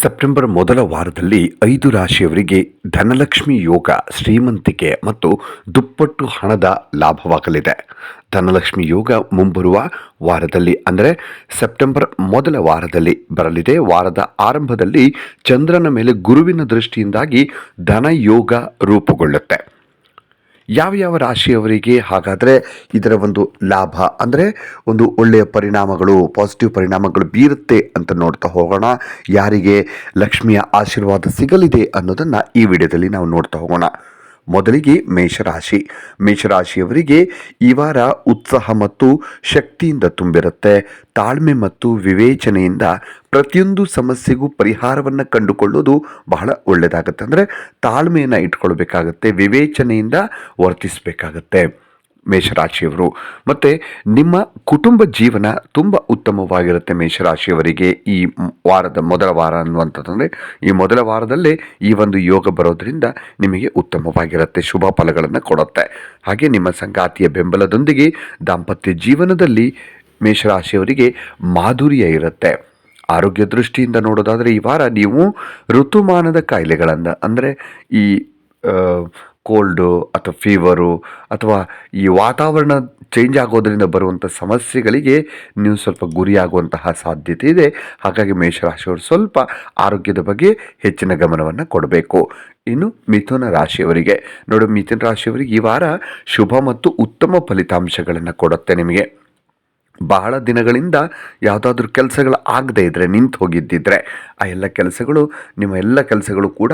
September ಮೊದಲ ವಾರದಲ್ಲಿ ಐದು ರಾಶಿಯವರಿಗೆ ಧನಲಕ್ಷ್ಮಿ ಯೋಗ, ಶ್ರೀಮಂತಿಕೆ ಮತ್ತು ದುಪ್ಪಟ್ಟು ಹಣದ ಲಾಭವಾಗಲಿದೆ. ಧನಲಕ್ಷ್ಮಿ ಯೋಗ ಮುಂಬರುವ ವಾರದಲ್ಲಿ ಅಂದರೆ ಸೆಪ್ಟೆಂಬರ್ ಮೊದಲ ವಾರದಲ್ಲಿ ಬರಲಿದೆ. ವಾರದ ಆರಂಭದಲ್ಲಿ ಚಂದ್ರನ ಮೇಲೆ ಗುರುವಿನ ದೃಷ್ಟಿಯಿಂದಾಗಿ ಧನ ಯೋಗ ರೂಪುಗೊಳ್ಳುತ್ತೆ. ಯಾವ ಯಾವ ರಾಶಿಯವರಿಗೆ ಹಾಗಾದರೆ ಇದರ ಒಂದು ಲಾಭ? ಅಂದರೆ ಒಂದು ಒಳ್ಳೆಯ ಪರಿಣಾಮಗಳು ಪಾಸಿಟಿವ್ ಪರಿಣಾಮಗಳು ಬೀರುತ್ತೆ ಅಂತ ನೋಡ್ತಾ ಹೋಗೋಣ. ಯಾರಿಗೆ ಲಕ್ಷ್ಮಿಯ ಆಶೀರ್ವಾದ ಸಿಗಲಿದೆ ಅನ್ನೋದನ್ನು ಈ ವಿಡಿಯೋದಲ್ಲಿ ನಾವು ನೋಡ್ತಾ ಹೋಗೋಣ. ಮೊದಲಿಗೆ ಮೇಷರಾಶಿ. ಮೇಷರಾಶಿಯವರಿಗೆ ಈ ವಾರ ಉತ್ಸಾಹ ಮತ್ತು ಶಕ್ತಿಯಿಂದ ತುಂಬಿರುತ್ತೆ. ತಾಳ್ಮೆ ಮತ್ತು ವಿವೇಚನೆಯಿಂದ ಪ್ರತಿಯೊಂದು ಸಮಸ್ಯೆಗೂ ಪರಿಹಾರವನ್ನು ಕಂಡುಕೊಳ್ಳೋದು ಬಹಳ ಒಳ್ಳೆಯದಾಗುತ್ತೆ ಅಂದರೆ ತಾಳ್ಮೆಯನ್ನು ಇಟ್ಕೊಳ್ಬೇಕಾಗತ್ತೆ, ವಿವೇಚನೆಯಿಂದ ವರ್ತಿಸಬೇಕಾಗತ್ತೆ. ಮೇಷರಾಶಿಯವರು. ಮತ್ತು ನಿಮ್ಮ ಕುಟುಂಬ ಜೀವನ ತುಂಬ ಉತ್ತಮವಾಗಿರುತ್ತೆ ಮೇಷರಾಶಿಯವರಿಗೆ ಈ ವಾರದ ಮೊದಲ ವಾರ ಅನ್ನುವಂಥದ್ದಂದರೆ, ಈ ಮೊದಲ ವಾರದಲ್ಲೇ ಈ ಒಂದು ಯೋಗ ಬರೋದರಿಂದ ನಿಮಗೆ ಉತ್ತಮವಾಗಿರುತ್ತೆ, ಶುಭ ಫಲಗಳನ್ನು ಕೊಡುತ್ತೆ. ಹಾಗೆ ನಿಮ್ಮ ಸಂಗಾತಿಯ ಬೆಂಬಲದೊಂದಿಗೆ ದಾಂಪತ್ಯ ಜೀವನದಲ್ಲಿ ಮೇಷರಾಶಿಯವರಿಗೆ ಮಾಧುರ್ಯ ಇರುತ್ತೆ. ಆರೋಗ್ಯ ದೃಷ್ಟಿಯಿಂದ ನೋಡೋದಾದರೆ ಈ ವಾರ ನೀವು ಋತುಮಾನದ ಕಾಯಿಲೆಗಳನ್ನು, ಅಂದರೆ ಈ ಕೋಲ್ಡು ಅಥವಾ ಫೀವರು ಅಥವಾ ಈ ವಾತಾವರಣ ಚೇಂಜ್ ಆಗೋದರಿಂದ ಬರುವಂಥ ಸಮಸ್ಯೆಗಳಿಗೆ ನೀವು ಸ್ವಲ್ಪ ಗುರಿಯಾಗುವಂತಹ ಸಾಧ್ಯತೆ ಇದೆ. ಹಾಗಾಗಿ ಮೇಷರಾಶಿಯವರು ಸ್ವಲ್ಪ ಆರೋಗ್ಯದ ಬಗ್ಗೆ ಹೆಚ್ಚಿನ ಗಮನವನ್ನು ಕೊಡಬೇಕು. ಇನ್ನು ಮಿಥುನ ರಾಶಿಯವರಿಗೆ. ನೋಡು, ಮಿಥುನ ರಾಶಿಯವರಿಗೆ ಈ ವಾರ ಶುಭ ಮತ್ತು ಉತ್ತಮ ಫಲಿತಾಂಶಗಳನ್ನು ಕೊಡುತ್ತೆ ನಿಮಗೆ. ಬಹಳ ದಿನಗಳಿಂದ ಯಾವುದಾದ್ರೂ ಕೆಲಸಗಳು ಆಗದೇ ಇದ್ದರೆ ನಿಂತು ಹೋಗಿದ್ದಿದ್ರೆ, ಆ ಎಲ್ಲ ಕೆಲಸಗಳು, ನಿಮ್ಮ ಎಲ್ಲ ಕೆಲಸಗಳು ಕೂಡ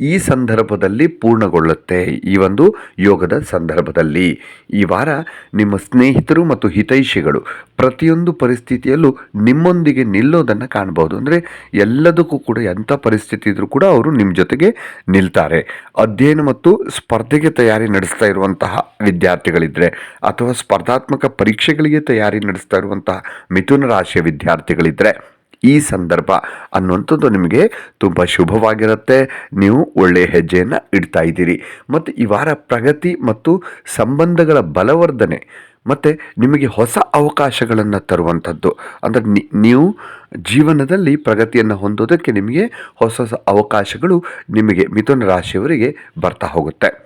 ಈ ಸಂದರ್ಭದಲ್ಲಿ ಪೂರ್ಣಗೊಳ್ಳುತ್ತೆ. ಈ ಒಂದು ಯೋಗದ ಸಂದರ್ಭದಲ್ಲಿ. ಈ ವಾರ ನಿಮ್ಮ ಸ್ನೇಹಿತರು ಮತ್ತು ಹಿತೈಷಿಗಳು ಪ್ರತಿಯೊಂದು ಪರಿಸ್ಥಿತಿಯಲ್ಲೂ ನಿಮ್ಮೊಂದಿಗೆ ನಿಲ್ಲೋದನ್ನು ಕಾಣ್ಬೋದು. ಅಂದರೆ ಎಲ್ಲದಕ್ಕೂ ಕೂಡ ಎಂಥ ಪರಿಸ್ಥಿತಿ ಇದ್ದರೂ ಕೂಡ ಅವರು ನಿಮ್ಮ ಜೊತೆಗೆ ನಿಲ್ತಾರೆ. ಅಧ್ಯಯನ ಮತ್ತು ಸ್ಪರ್ಧೆಗೆ ತಯಾರಿ ನಡೆಸ್ತಾ ಇರುವಂತಹ ವಿದ್ಯಾರ್ಥಿಗಳಿದ್ದರೆ ಅಥವಾ ಸ್ಪರ್ಧಾತ್ಮಕ ಪರೀಕ್ಷೆಗಳಿಗೆ ತಯಾರಿ ನಡೆಸ್ತಾ ಇರುವಂತಹ ಮಿಥುನ ರಾಶಿಯ ವಿದ್ಯಾರ್ಥಿಗಳಿದ್ದರೆ ಈ ಸಂದರ್ಭ ಅನ್ನುವಂಥದ್ದು ನಿಮಗೆ ತುಂಬ ಶುಭವಾಗಿರುತ್ತೆ. ನೀವು ಒಳ್ಳೆಯ ಹೆಜ್ಜೆಯನ್ನು ಇಡ್ತಾ ಇದ್ದೀರಿ. ಮತ್ತು ಈ ವಾರ ಪ್ರಗತಿ ಮತ್ತು ಸಂಬಂಧಗಳ ಬಲವರ್ಧನೆ ಮತ್ತು ನಿಮಗೆ ಹೊಸ ಅವಕಾಶಗಳನ್ನು ತರುವಂಥದ್ದು. ಅಂದರೆ ನೀವು ಜೀವನದಲ್ಲಿ ಪ್ರಗತಿಯನ್ನು ಹೊಂದೋದಕ್ಕೆ ನಿಮಗೆ ಹೊಸ ಹೊಸ ಅವಕಾಶಗಳು ನಿಮಗೆ ಮಿಥುನ ರಾಶಿಯವರಿಗೆ ಬರ್ತಾ ಹೋಗುತ್ತೆ.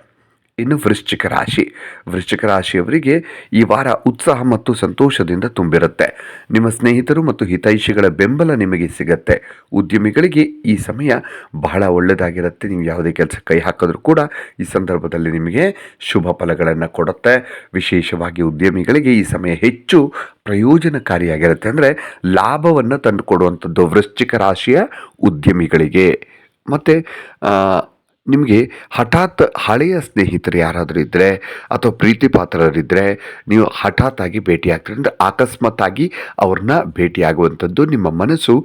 ಇನ್ನು ವೃಶ್ಚಿಕ ರಾಶಿ. ವೃಶ್ಚಿಕ ರಾಶಿಯವರಿಗೆ ಈ ವಾರ ಉತ್ಸಾಹ ಮತ್ತು ಸಂತೋಷದಿಂದ ತುಂಬಿರುತ್ತೆ. ನಿಮ್ಮ ಸ್ನೇಹಿತರು ಮತ್ತು ಹಿತೈಷಿಗಳ ಬೆಂಬಲ ನಿಮಗೆ ಸಿಗತ್ತೆ. ಉದ್ಯಮಿಗಳಿಗೆ ಈ ಸಮಯ ಬಹಳ ಒಳ್ಳೆಯದಾಗಿರುತ್ತೆ ನೀವು ಯಾವುದೇ ಕೆಲಸ ಕೈ ಹಾಕಿದ್ರೂ ಕೂಡ ಈ ಸಂದರ್ಭದಲ್ಲಿ ನಿಮಗೆ ಶುಭ ಫಲಗಳನ್ನು ಕೊಡುತ್ತೆ. ವಿಶೇಷವಾಗಿ ಉದ್ಯಮಿಗಳಿಗೆ ಈ ಸಮಯ ಹೆಚ್ಚು ಪ್ರಯೋಜನಕಾರಿಯಾಗಿರುತ್ತೆ. ಅಂದರೆ ಲಾಭವನ್ನು ತಂದುಕೊಡುವಂಥದ್ದು ವೃಶ್ಚಿಕ ರಾಶಿಯ ಉದ್ಯಮಿಗಳಿಗೆ. ಮತ್ತು ನಿಮಗೆ ಹಠಾತ್ ಹಳೆಯ ಸ್ನೇಹಿತರು ಯಾರಾದರೂ ಇದ್ದರೆ ಅಥವಾ ಪ್ರೀತಿ ಪಾತ್ರರಿದ್ದರೆ ನೀವು ಹಠಾತ್ ಆಗಿ ಭೇಟಿಯಾಗ್ತೀರಿ ಅಂದರೆ ಅಕಸ್ಮಾತ್ತಾಗಿ ಅವ್ರನ್ನ ಭೇಟಿಯಾಗುವಂಥದ್ದು ನಿಮ್ಮ ಮನಸ್ಸು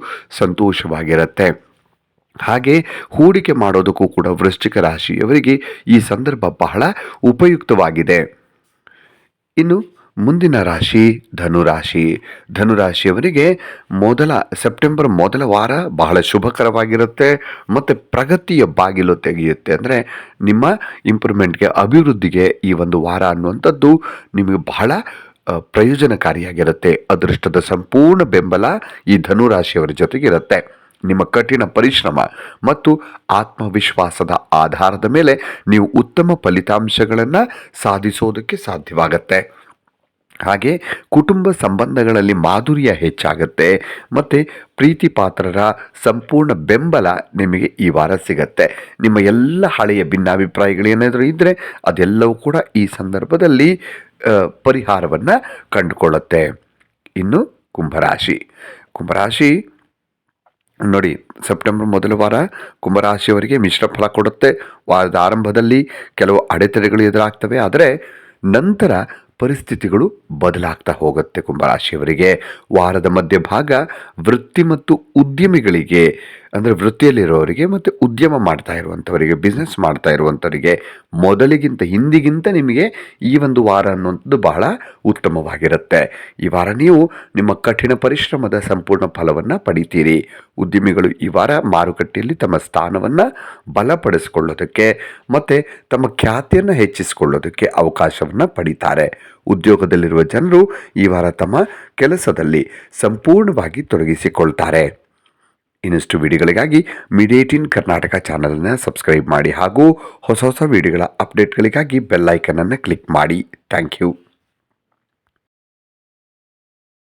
ಸಂತೋಷವಾಗಿರುತ್ತೆ. ಹಾಗೆ ಹೂಡಿಕೆ ಮಾಡೋದಕ್ಕೂ ಕೂಡ ವೃಶ್ಚಿಕ ರಾಶಿಯವರಿಗೆ ಈ ಸಂದರ್ಭ ಬಹಳ ಉಪಯುಕ್ತವಾಗಿದೆ. ಇನ್ನು ಮುಂದಿನ ರಾಶಿ ಧನುರಾಶಿ. ಧನುರಾಶಿಯವರಿಗೆ ಮೊದಲ, ಸೆಪ್ಟೆಂಬರ್ ಮೊದಲ ವಾರ ಬಹಳ ಶುಭಕರವಾಗಿರುತ್ತೆ ಮತ್ತು ಪ್ರಗತಿಯ ಬಾಗಿಲು ತೆಗೆಯುತ್ತೆ. ಅಂದರೆ ನಿಮ್ಮ ಇಂಪ್ರೂವ್ಮೆಂಟ್ಗೆ, ಅಭಿವೃದ್ಧಿಗೆ ಈ ಒಂದು ವಾರ ಅನ್ನುವಂಥದ್ದು ನಿಮಗೆ ಬಹಳ ಪ್ರಯೋಜನಕಾರಿಯಾಗಿರುತ್ತೆ. ಅದೃಷ್ಟದ ಸಂಪೂರ್ಣ ಬೆಂಬಲ ಈ ಧನುರಾಶಿಯವರ ಜೊತೆಗಿರುತ್ತೆ. ನಿಮ್ಮ ಕಠಿಣ ಪರಿಶ್ರಮ ಮತ್ತು ಆತ್ಮವಿಶ್ವಾಸದ ಆಧಾರದ ಮೇಲೆ ನೀವು ಉತ್ತಮ ಫಲಿತಾಂಶಗಳನ್ನು ಸಾಧಿಸೋದಕ್ಕೆ ಸಾಧ್ಯವಾಗತ್ತೆ. ಹಾಗೆ ಕುಟುಂಬ ಸಂಬಂಧಗಳಲ್ಲಿ ಮಾಧುರ್ಯ ಹೆಚ್ಚಾಗುತ್ತೆ ಮತ್ತು ಪ್ರೀತಿ ಪಾತ್ರರ ಸಂಪೂರ್ಣ ಬೆಂಬಲ ನಿಮಗೆ ಈ ವಾರ ಸಿಗತ್ತೆ. ನಿಮ್ಮ ಎಲ್ಲ ಹಳೆಯ ಭಿನ್ನಾಭಿಪ್ರಾಯಗಳು ಏನಾದರೂ ಇದ್ದರೆ ಅದೆಲ್ಲವೂ ಕೂಡ ಈ ಸಂದರ್ಭದಲ್ಲಿ ಪರಿಹಾರವನ್ನು ಕಂಡುಕೊಳ್ಳುತ್ತೆ. ಇನ್ನು ಕುಂಭರಾಶಿ. ಕುಂಭರಾಶಿ, ನೋಡಿ ಸೆಪ್ಟೆಂಬರ್ ಮೊದಲ ವಾರ ಕುಂಭರಾಶಿಯವರಿಗೆ ಮಿಶ್ರ ಫಲ ಕೊಡುತ್ತೆ. ವಾರದ ಆರಂಭದಲ್ಲಿ ಕೆಲವು ಅಡೆತಡೆಗಳು ಎದುರಾಗ್ತವೆ. ಆದರೆ ನಂತರ ಪರಿಸ್ಥಿತಿಗಳು ಬದಲಾಗ್ತಾ ಹೋಗುತ್ತೆ ಕುಂಭರಾಶಿಯವರಿಗೆ. ವಾರದ ಮಧ್ಯಭಾಗ ವೃತ್ತಿ ಮತ್ತು ಉದ್ಯಮಿಗಳಿಗೆ, ಅಂದರೆ ವೃತ್ತಿಯಲ್ಲಿರೋರಿಗೆ ಮತ್ತು ಉದ್ಯಮ ಮಾಡ್ತಾ ಇರುವಂಥವರಿಗೆ ಬಿಸ್ನೆಸ್ ಮಾಡ್ತಾ ಇರುವಂಥವರಿಗೆ ಮೊದಲಿಗಿಂತ ಹಿಂದಿಗಿಂತ ನಿಮಗೆ ಈ ಒಂದು ವಾರ ಅನ್ನುವಂಥದ್ದು ಬಹಳ ಉತ್ತಮವಾಗಿರುತ್ತೆ. ಈ ವಾರ ನೀವು ನಿಮ್ಮ ಕಠಿಣ ಪರಿಶ್ರಮದ ಸಂಪೂರ್ಣ ಫಲವನ್ನು ಪಡಿತೀರಿ. ಉದ್ಯಮಿಗಳು ಈ ವಾರ ಮಾರುಕಟ್ಟೆಯಲ್ಲಿ ತಮ್ಮ ಸ್ಥಾನವನ್ನು ಬಲಪಡಿಸಿಕೊಳ್ಳೋದಕ್ಕೆ ಮತ್ತು ತಮ್ಮ ಖ್ಯಾತಿಯನ್ನು ಹೆಚ್ಚಿಸಿಕೊಳ್ಳೋದಕ್ಕೆ ಅವಕಾಶವನ್ನು ಪಡಿತಾರೆ. ಉದ್ಯೋಗದಲ್ಲಿರುವ ಜನರು ಈ ವಾರ ತಮ್ಮ ಕೆಲಸದಲ್ಲಿ ಸಂಪೂರ್ಣವಾಗಿ ತೊಡಗಿಸಿಕೊಳ್ತಾರೆ. ಇನ್ನಷ್ಟು ವಿಡಿಯೋಗಳಿಗಾಗಿ ಮೀಡಿಯೇಟಿನ್ ಕರ್ನಾಟಕ ಚಾನಲನ್ನು ಸಬ್ಸ್ಕ್ರೈಬ್ ಮಾಡಿ ಹಾಗೂ ಹೊಸ ಹೊಸ ವಿಡಿಯೋಗಳ ಅಪ್ಡೇಟ್ಗಳಿಗಾಗಿ ಬೆಲ್ಲೈಕನನ್ನು ಕ್ಲಿಕ್ ಮಾಡಿ. Thank you.